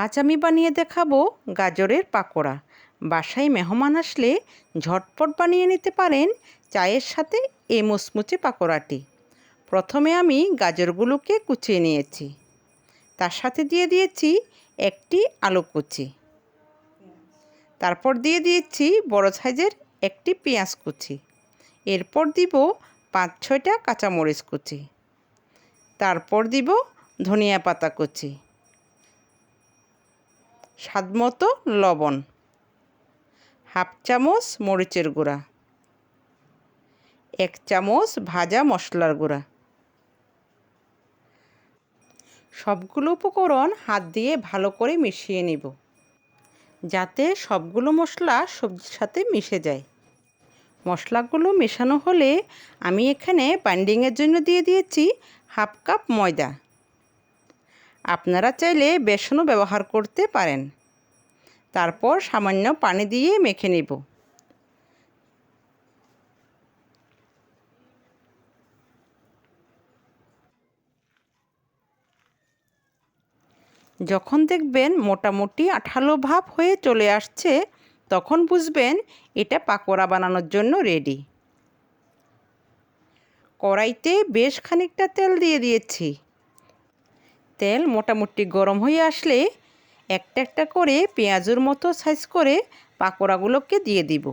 আজ আমি বানিয়ে দেখাবো গাজরের পাকোড়া। বাসায় মেহমান আসলে ঝটপট বানিয়ে নিতে পারেন চায়ের সাথে এই মুচমুচে পাকোড়াটি। প্রথমে আমি গাজরগুলোকে কুচিয়ে নিয়েছি। তার সাথে দিয়ে দিয়েছি একটি আলু কুচি। তারপর দিয়ে দিয়েছি বড় সাইজের একটি পেঁয়াজ কুচি। এরপর দিব পাঁচ ছয়টা কাঁচামরিচ কুচি। তারপর দিব ধনিয়া পাতা কুচি। স্বাদমতো লবণ, হাফ চামচ মরিচের গুঁড়া, এক চামচ ভাজা মশলার গুঁড়া। সবগুলো উপকরণ হাত দিয়ে ভালো করে মিশিয়ে নিব, যাতে সবগুলো মশলা সবজির সাথে মিশে যায়। মশলাগুলো মেশানো হলে আমি এখানে বাইন্ডিংয়ের জন্য দিয়ে দিয়েছি হাফ কাপ ময়দা। আপনারা চাইলে বেসনও ব্যবহার করতে পারেন। তারপর সামান্য পানি দিয়ে মেখে নেব। যখন দেখবেন মোটামুটি আঠালো ভাব হয়ে চলে আসছে, তখন বুঝবেন এটা পাকোড়া বানানোর জন্য রেডি। কড়াইতে বেশ খানিকটা তেল দিয়ে দিয়েছি। তেল মোটামুটি গরম হয়ে আসলে একটা একটা করে পেঁয়াজের মতো সাইজ করে পাকোড়াগুলোকে দিয়ে দিব।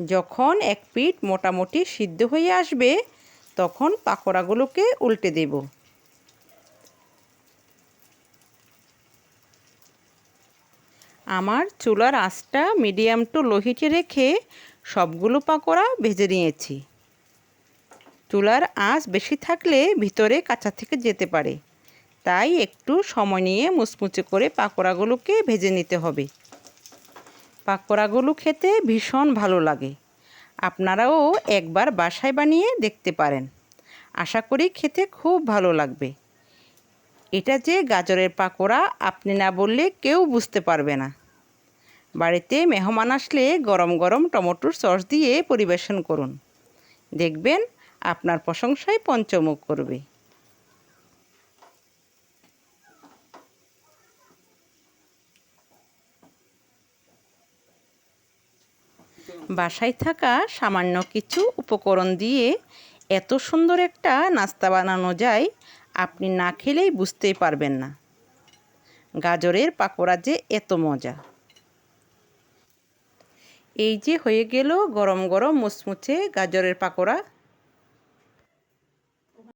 যখন এক পিঠ মোটামুটি সিদ্ধ হয়ে আসবে, তখন পাকোড়াগুলোকে উল্টে দেব। আমার চুলার আঁচটা মিডিয়াম টু লোহিটে রেখে সবগুলো পাকোড়া ভেজে নিয়েছি। চুলার আঁচ বেশি থাকলে ভিতরে কাঁচা থেকে যেতে পারে। তাই একটু সময় নিয়ে মুচমুচে করে পাকোড়াগুলোকে ভেজে নিতে হবে। পাকোড়াগুলো খেতে ভীষণ ভালো লাগে। আপনারাও একবার বাসায় বানিয়ে দেখতে পারেন। আশা করি খেতে খুব ভালো লাগবে। এটা যে গাজরের পাকোড়া আপনি না বললে কেউ বুঝতে পারবে না। বাড়িতে মেহমান আসলে গরম গরম টমেটোর সস দিয়ে পরিবেশন করুন। দেখবেন আপনার প্রশংসায় পঞ্চমুখ করবে। বাসায় থাকা সামান্য কিছু উপকরণ দিয়ে এত সুন্দর একটা নাস্তা বানানো যায়, আপনি না খেলেই বুঝতেই পারবেন না। গাজরের পাকোড়া যে এত মজা। এই যে হয়ে গেল গরম গরম মুচমুচে গাজরের পাকোড়া।